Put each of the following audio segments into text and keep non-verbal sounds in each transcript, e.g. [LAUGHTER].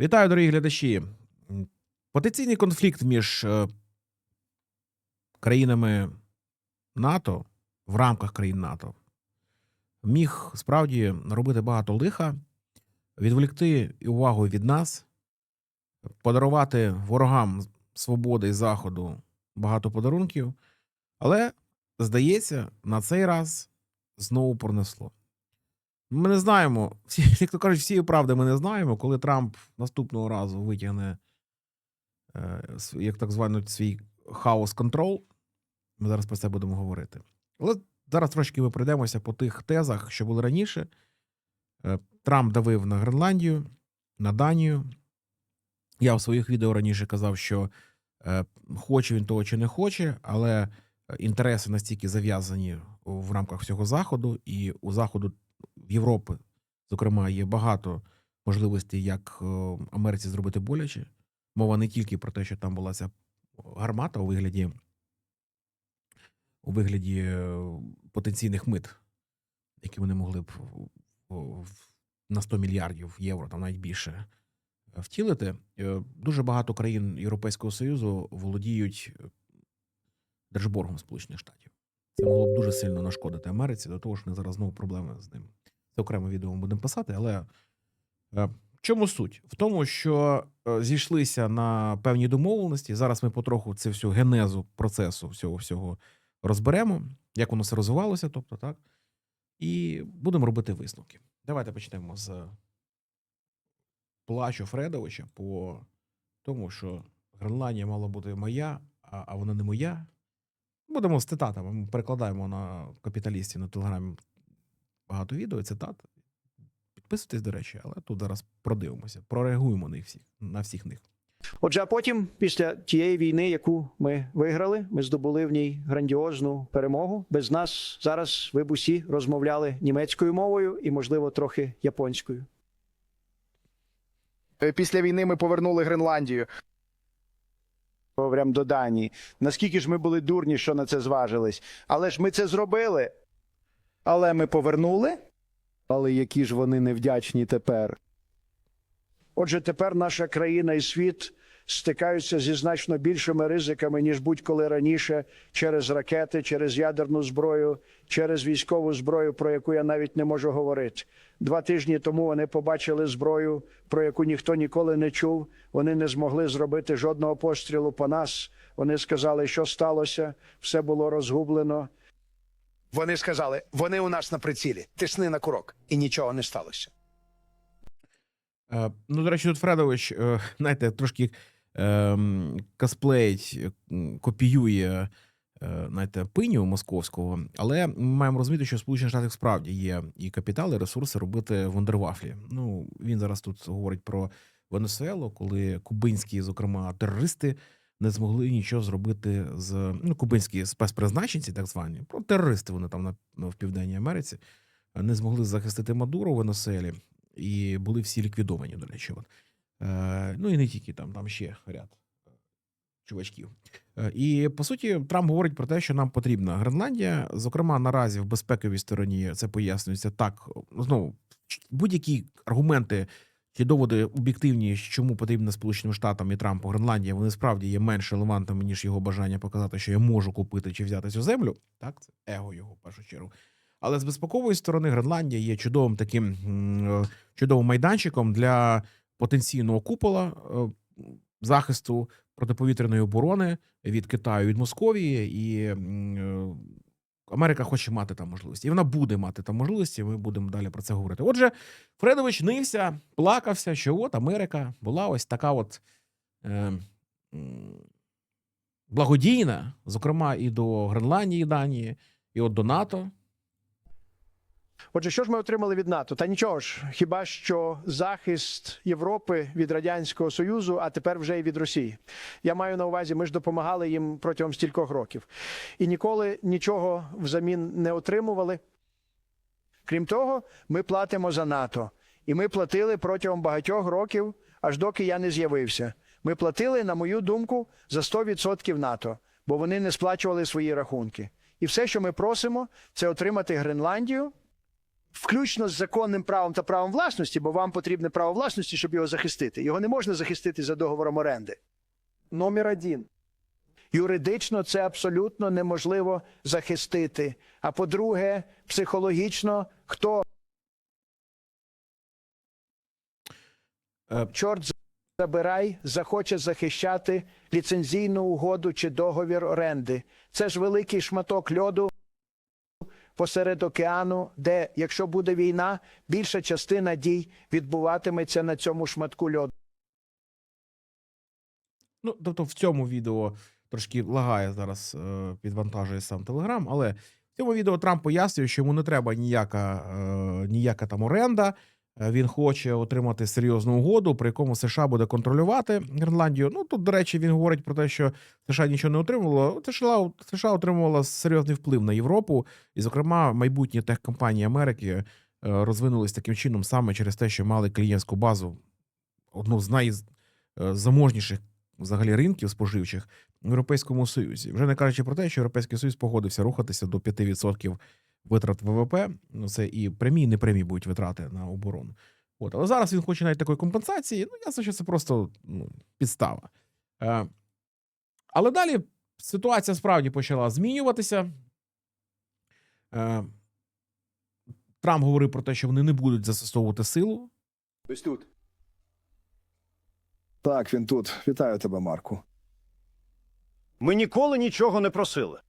Вітаю, дорогі глядачі. Потенційний конфлікт між е, країнами НАТО в рамках країн НАТО міг справді наробити багато лиха, відволікти увагу від нас, подарувати ворогам свободи і заходу багато подарунків, але, здається, на цей раз знову пронесло. Ми не знаємо, [LAUGHS] всі, як то кажуть, всієї правди ми не знаємо, коли Трамп наступного разу витягне, е, як так званий свій хаос контрол. Ми зараз про це будемо говорити. Але зараз трошки ми пройдемося по тих тезах, що були раніше. Е, Трамп давив на Гренландію, на Данію. Я в своїх відео раніше казав, що е, хоче він того чи не хоче, але інтереси настільки зав'язані в рамках всього Заходу, і у Заходу в Європи, зокрема, є багато можливостей, як е, Америці зробити боляче. Мова не тільки про те, що там була ця гармата у вигляді, у вигляді е, потенційних мит, які вони могли б на 100 мільярдів євро, там навіть більше е, втілити. Дуже багато країн Європейського Союзу володіють держборгом Сполучених Штатів. Це могло б дуже сильно нашкодити Америці, до того ж, них зараз знову проблеми з ним. Це окреме відео ми будемо писати, але е, в чому суть? В тому, що е, зійшлися на певні домовленості. Зараз ми потроху це всю генезу процесу всього всього розберемо, як воно все розвивалося, тобто так. І будемо робити висновки. Давайте почнемо з плачу Фредовича по тому, що Гренландія мала бути моя, а вона не моя. Будемо з цитатами. Ми перекладаємо на капіталістів на телеграмі багато відео, цитат. Підписуйтесь, до речі, але тут зараз продивимося, прореагуємо на їх всіх, на всіх них. Отже, а потім, після тієї війни, яку ми виграли, ми здобули в ній грандіозну перемогу. Без нас зараз ви б усі розмовляли німецькою мовою і, можливо, трохи японською. Е, Після війни ми повернули Гренландію. Прям до Данії. Наскільки ж ми були дурні, що на це зважились. Але ж ми це зробили. Але ми повернули. Але які ж вони невдячні тепер. Отже, тепер наша країна і світ стикаються зі значно більшими ризиками, ніж будь-коли раніше, через ракети, через ядерну зброю, через військову зброю, про яку я навіть не можу говорити. Два тижні тому вони побачили зброю, про яку ніхто ніколи не чув. Вони не змогли зробити жодного пострілу по нас. Вони сказали, що сталося, все було розгублено. Вони сказали, вони у нас на прицілі, тисни на курок, і нічого не сталося. Е, ну, до речі, тут Фредович, е, знаєте, трошки косплеїть, е, копіює е, знаєте, пиню московського, але ми маємо розуміти, що в Сполучених Штатах справді є і капітал, і ресурси робити вундервафлі. Ну, він зараз тут говорить про Венесуелу, коли кубинські, зокрема, терористи не змогли нічого зробити з ну, кубинські спецпризначенці, так звані, про терористи вони там на, в Південній Америці не змогли захистити Мадуро в Венесуелі і були всі ліквідовані, до речі. От. Е, ну і не тільки там, там ще ряд е, чувачків. І по суті, Трамп говорить про те, що нам потрібна Гренландія. Зокрема, наразі в безпековій стороні це пояснюється так. Знову будь-які аргументи чи доводи об'єктивні, чому потрібно Сполученим Штатам і Трампу Гренландія, вони справді є менш релевантними, ніж його бажання показати, що я можу купити чи взяти цю землю. Так, це его його в першу чергу. Але з безпекової сторони Гренландія є чудовим таким е, чудовим майданчиком для потенційного купола е, захисту протиповітряної оборони від Китаю від Московії, і е, Америка хоче мати там можливості, і вона буде мати там можливості. Ми будемо далі про це говорити. Отже, Фредович нився, плакався, що от Америка була ось така, от е, благодійна, зокрема, і до Гренландії, Данії, і от до НАТО. Отже, що ж ми отримали від НАТО? Та нічого ж, хіба що захист Європи від Радянського Союзу, а тепер вже й від Росії. Я маю на увазі, ми ж допомагали їм протягом стількох років і ніколи нічого взамін не отримували. Крім того, ми платимо за НАТО. І ми платили протягом багатьох років, аж доки я не з'явився. Ми платили, на мою думку, за 100% НАТО, бо вони не сплачували свої рахунки. І все, що ми просимо, це отримати Гренландію включно з законним правом та правом власності, бо вам потрібне право власності, щоб його захистити. Його не можна захистити за договором оренди. Номер один. Юридично це абсолютно неможливо захистити. А по-друге, психологічно, хто Е, чорт забирай, захоче захищати ліцензійну угоду чи договір оренди. Це ж великий шматок льоду посеред океану, де, якщо буде війна, більша частина дій відбуватиметься на цьому шматку льоду. Ну, тобто в цьому відео трошки лагає зараз, е, підвантажує сам Телеграм, але в цьому відео Трамп пояснює, що йому не треба ніяка, е, ніяка там оренда. Е, Він хоче отримати серйозну угоду, при якому США буде контролювати Гренландію. Ну тут, до речі, він говорить про те, що США нічого не отримувало. США, США отримувала серйозний вплив на Європу, і, зокрема, майбутні техкомпанії Америки е, розвинулись таким чином саме через те, що мали клієнтську базу, одну з найзаможніших взагалі ринків споживчих в Європейському Союзі. Вже не кажучи про те, що Європейський Союз погодився рухатися до 5% витрат ВВП. Ну це і прямі, і непрямі будуть витрати на оборону. От, але зараз він хоче навіть такої компенсації. Ну, ясно, що це просто ну, підстава. Е, але далі ситуація справді почала змінюватися. Е, Трамп говорив про те, що вони не будуть застосовувати силу. Ось тут. Так, він тут. Вітаю тебе, Марку. Ми ніколи нічого не просили.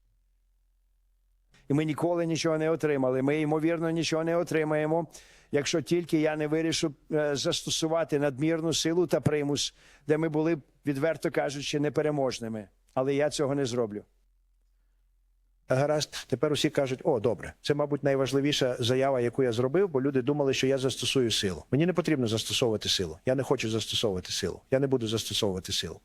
І ми ніколи нічого не отримали. Ми, ймовірно, нічого не отримаємо, якщо тільки я не вирішу е, застосувати надмірну силу та примус, де ми були, відверто кажучи, непереможними. Але я цього не зроблю. Гаразд, тепер усі кажуть: о, добре, це, мабуть, найважливіша заява, яку я зробив, бо люди думали, що я застосую силу. Мені не потрібно застосовувати силу. Я не хочу застосовувати силу. Я не буду застосовувати силу.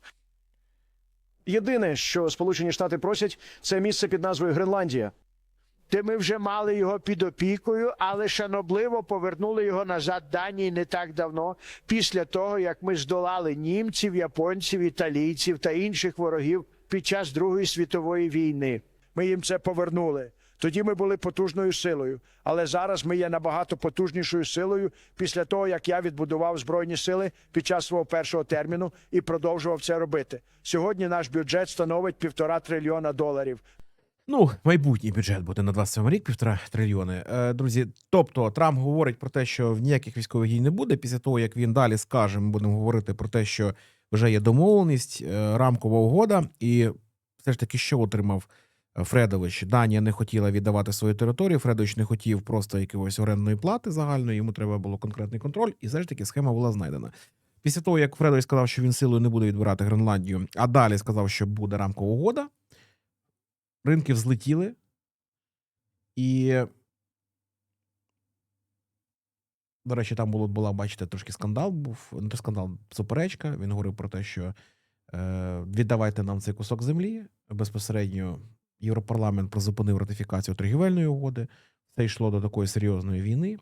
Єдине, що Сполучені Штати просять, це місце під назвою Гренландія. Де ми вже мали його під опікою, але шанобливо повернули його назад Данії не так давно, після того як ми здолали німців, японців, італійців та інших ворогів під час Другої світової війни. Ми їм це повернули. Тоді ми були потужною силою, але зараз ми є набагато потужнішою силою після того, як я відбудував збройні сили під час свого першого терміну і продовжував це робити. Сьогодні наш бюджет становить півтора трильйона доларів. Ну, майбутній бюджет буде на 27 рік, півтора трильйони. Е, друзі, тобто Трамп говорить про те, що ніяких військових дій не буде. Після того, як він далі скаже, ми будемо говорити про те, що вже є домовленість, е, рамкова угода, і все ж таки, що отримав е, Фредович? Данія не хотіла віддавати свою територію. Фредович не хотів просто якоїсь орендної плати загальної. Йому треба було конкретний контроль, і все ж таки схема була знайдена. Після того, як Фредович сказав, що він силою не буде відбирати Гренландію, а далі сказав, що буде рамкова угода ринки взлетіли, і, до речі, там було, була, бачите, трошки скандал був. Не то скандал, суперечка. Він говорив про те, що е, віддавайте нам цей кусок землі. Безпосередньо Європарламент призупинив ратифікацію торгівельної угоди. Це йшло до такої серйозної війни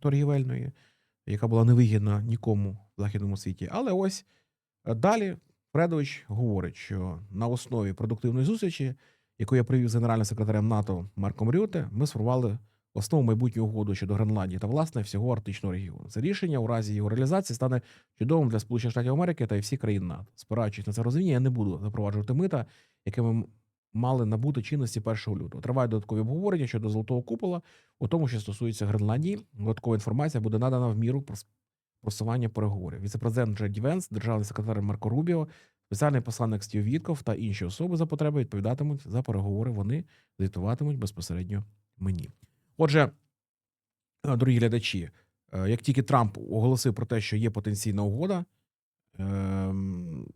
торгівельної, яка була невигідна нікому в західному світі. Але ось е, далі Фредович говорить, що на основі продуктивної зустрічі яку я привів з генеральним секретарем НАТО Марком Рюте, ми сформували основу майбутнього угоду щодо Гренландії та власне всього Арктичного регіону. Це рішення у разі його реалізації стане чудовим для Сполучених Штатів Америки та й всіх країн НАТО. Спираючись на це розуміння, я не буду запроваджувати мита, яке ми мали набути чинності 1 лютого. Тривають додаткові обговорення щодо золотого купола, у тому, що стосується Гренландії. Додаткова інформація буде надана в міру прос- просування переговорів. Віце-президент Джеді Венс, державний секретар Марко Рубіо, Спеціальний посланник Стів Вітков та інші особи за потреби відповідатимуть за переговори. Вони звітуватимуть безпосередньо мені. Отже, е, дорогі глядачі, е, як тільки Трамп оголосив про те, що є потенційна угода, ем,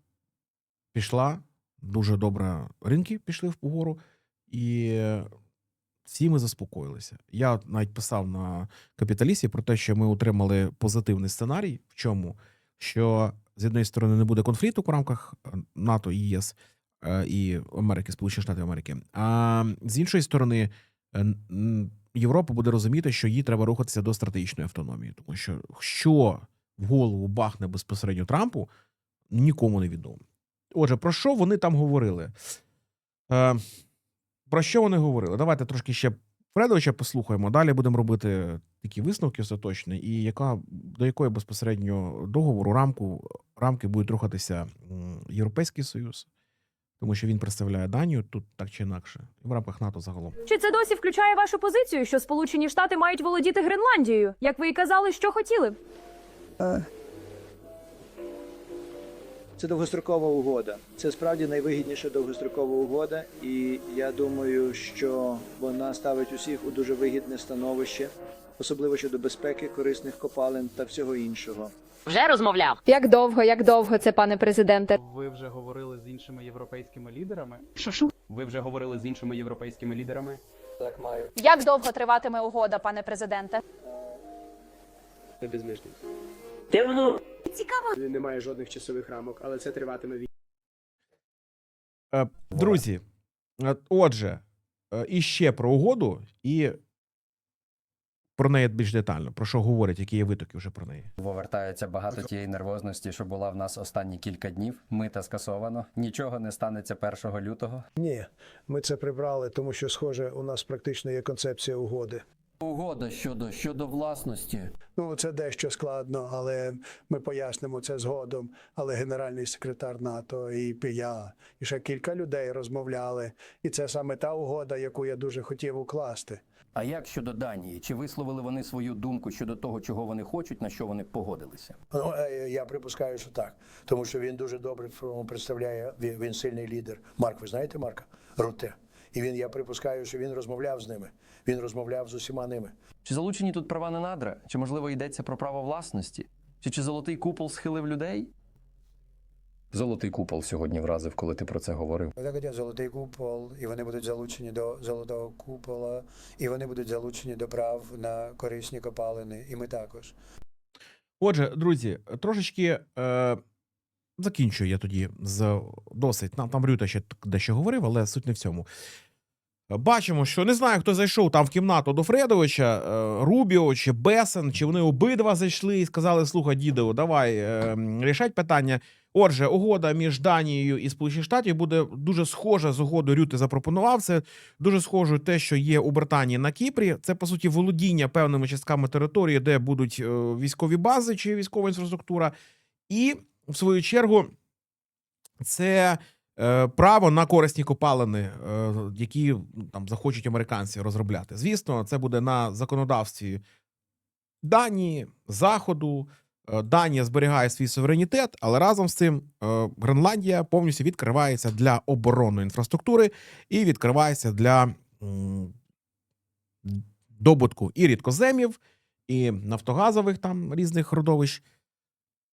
пішла дуже добре. Ринки пішли вгору, і всі ми заспокоїлися. Я навіть писав на капіталісті про те, що ми отримали позитивний сценарій, в чому що з однієї сторони не буде конфлікту в рамках е, НАТО і ЄС е, і Америки, Сполучених Штатів Америки. А з іншої сторони, е, Європа буде розуміти, що їй треба рухатися до стратегічної автономії, тому що що в голову бахне безпосередньо Трампу, нікому не відомо. Отже, про що вони там говорили? Про що вони говорили? Давайте трошки ще Фредовича послухаємо. Далі будемо робити такі висновки остаточні, і яка до якої безпосередньо договору рамку рамки будуть рухатися Європейський Союз, тому що він представляє Данію тут так чи інакше, і в рамках НАТО загалом. Чи це досі включає вашу позицію, що Сполучені Штати мають володіти Гренландією? Як ви і казали, що хотіли? Це довгострокова угода. Це справді найвигідніша довгострокова угода, і я думаю, що вона ставить усіх у дуже вигідне становище, особливо щодо безпеки, корисних копалин та всього іншого. Вже розмовляв. Як довго, як довго це, пане президенте? Ви вже говорили з іншими європейськими лідерами? Що що? Ви вже говорили з іншими європейськими лідерами? Так маю. Як довго триватиме угода, пане президенте? Це безмежний. Де воно? Він не має жодних часових рамок, але це триватиме від. Е, Друзі, е, отже, е, і ще про угоду, і про неї більш детально. Про що говорять, які є витоки вже про неї. Повертається багато тієї нервозності, що була в нас останні кілька днів. Мита скасовано. Нічого не станеться 1 лютого. Ні, ми це прибрали, тому що, схоже, у нас практично є концепція угоди. Угода щодо щодо власності. Ну, це дещо складно, але ми пояснимо це згодом. Але генеральний секретар НАТО і я, і ще кілька людей розмовляли. І це саме та угода, яку я дуже хотів укласти. А як щодо Данії? Чи висловили вони свою думку щодо того, чого вони хочуть, на що вони погодилися? Ну, е, я припускаю, що так, тому що він дуже добре представляє. Він, він сильний лідер. Марк, ви знаєте Марка? Руте. І він, я припускаю, що він розмовляв з ними. Він розмовляв з усіма ними. Чи залучені тут права на надра? Чи можливо йдеться про право власності? Чи чи золотий купол схилив людей? Золотий купол сьогодні вразив, коли ти про це говорив. Так, хотять золотий купол, і вони будуть залучені до золотого купола, і вони будуть залучені до прав на корисні копалини. І ми також. Отже, друзі, трошечки е, закінчую я тоді з досить. Нам там Рюта ще дещо говорив, але суть не в цьому. Бачимо, що не знаю, хто зайшов там в кімнату до Фредовича, е, Рубіо чи Бесен, чи вони обидва зайшли і сказали: слухай, дідо, давай е, рішать питання. Отже, угода між Данією і Сполучених Штатів буде дуже схожа з угодою Рюти запропонував. Це дуже схоже те, що є у Британії на Кіпрі. Це по суті володіння певними частками території, де будуть е, військові бази чи військова інфраструктура, і в свою чергу це е, право на корисні копалини, е, які там захочуть американці розробляти. Звісно, це буде на законодавстві Данії, Заходу. Е, Данія зберігає свій суверенітет, але разом з цим е, Гренландія повністю відкривається для оборонної інфраструктури і відкривається для добутку і рідкоземів, і нафтогазових там різних родовищ.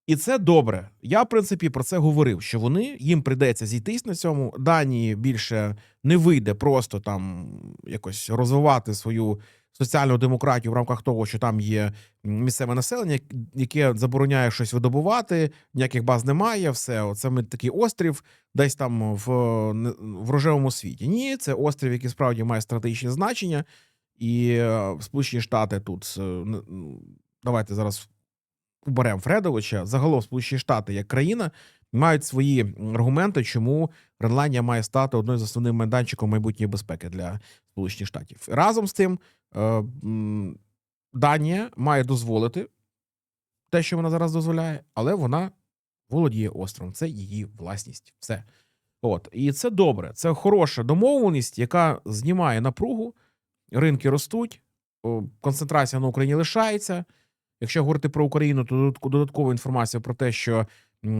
І це добре. Я, в принципі, про це говорив, що вони їм прийдеться зійтись на цьому. Данії більше не вийде просто там якось розвивати свою соціальну демократію в рамках того, що там є місцеве населення, яке забороняє щось видобувати, ніяких баз немає. Все, це ми такий острів, десь там в, в рожевому світі. Ні, це острів, який справді має стратегічне значення, і е, Сполучені Штати тут е, давайте зараз уберемо Фредовича. Загалом Сполучені Штати як країна мають свої аргументи, чому Гренландія має стати одним з основних майданчиком майбутньої безпеки для Сполучених Штатів. Разом з тим, Данія має дозволити те, що вона зараз дозволяє, але вона володіє островом. Це її власність. Все. От. І це добре. Це хороша домовленість, яка знімає напругу, ринки ростуть, концентрація на Україні лишається. Якщо говорити про Україну, то додаткова інформація про те, що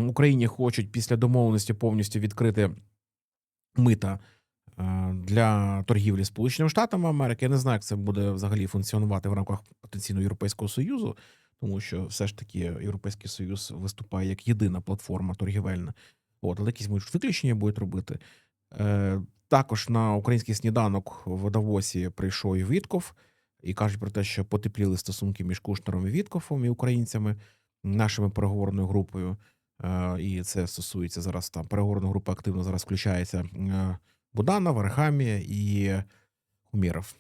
Україні хочуть після домовленості повністю відкрити мита е, для торгівлі Сполученими Штатами Америки. Я не знаю, як це буде взагалі функціонувати в рамках потенційно Європейського Союзу, тому що все ж таки Європейський Союз виступає як єдина платформа торгівельна. От, але якісь можуть виключення будуть робити. Е, також на український сніданок в Давосі прийшов і Вітков, і кажуть про те, що потепліли стосунки між Кушнером і Віткофом і українцями, нашими переговорною групою. Е, і це стосується зараз там переговорна група активно зараз включається е, Буданов, Архамія і Хуміров.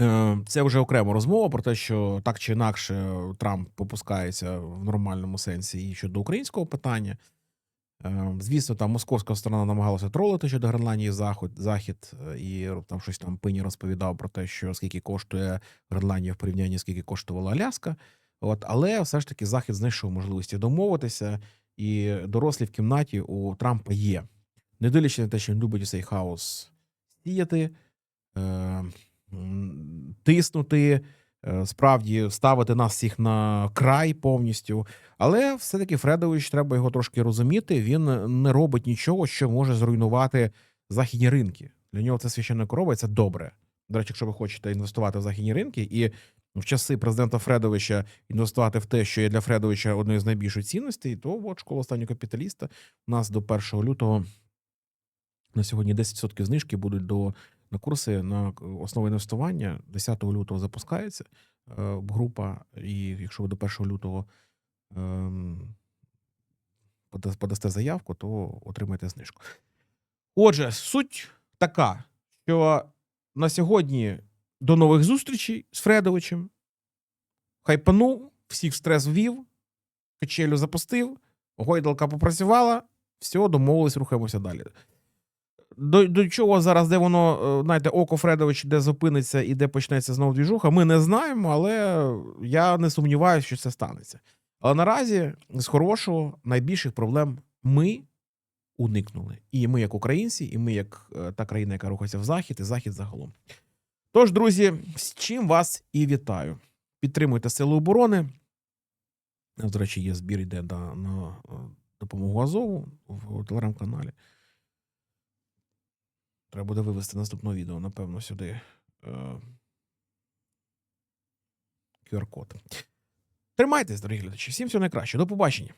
Е, Це вже окрема розмова про те, що так чи інакше Трамп попускається в нормальному сенсі і щодо українського питання. Е, Звісно, там московська сторона намагалася тролити щодо Гренландії захід, захід е, і там щось там пині розповідав про те, що скільки коштує Гренландія в порівнянні, скільки коштувала Аляска. От, але все ж таки Захід знайшов можливості домовитися, і дорослі в кімнаті у Трампа є. Не дивлячись на те, що він любить цей хаос сіяти, е, тиснути, е, справді ставити нас всіх на край повністю. Але все-таки Фредович, треба його трошки розуміти. Він не робить нічого, що може зруйнувати західні ринки. Для нього це священна корова, і це добре. До речі, якщо ви хочете інвестувати в західні ринки, і в часи президента Фредовича інвестувати в те, що є для Фредовича одною з найбільших цінностей, то от школа останнього капіталіста у нас до 1 лютого на сьогодні 10% знижки будуть до на курси на основи інвестування. 10 лютого запускається е, група, і якщо ви до 1 лютого пода- подасте заявку, то отримаєте знижку. Отже, суть така, що на сьогодні до нових зустрічей з Фредовичем. Хайпанув, всіх стрес ввів, качелю запустив, гойдалка попрацювала, все, домовились, рухаємося далі. До, до чого зараз, де воно, е, знаєте, око Фредович, де зупиниться і де почнеться знову двіжуха, ми не знаємо, але я не сумніваюся, що це станеться. Але наразі з хорошого найбільших проблем ми уникнули. І ми, як українці, і ми, як е, та країна, яка рухається в захід, і захід загалом. Тож, друзі, з чим вас і вітаю. Підтримуйте Сили оборони. До речі, є збір йде на, на е, допомогу Азову в телеграм-каналі. Треба буде вивести наступне відео, напевно, сюди. Е, QR-код. Тримайтесь, дорогі глядачі. Всім всього найкраще. До побачення.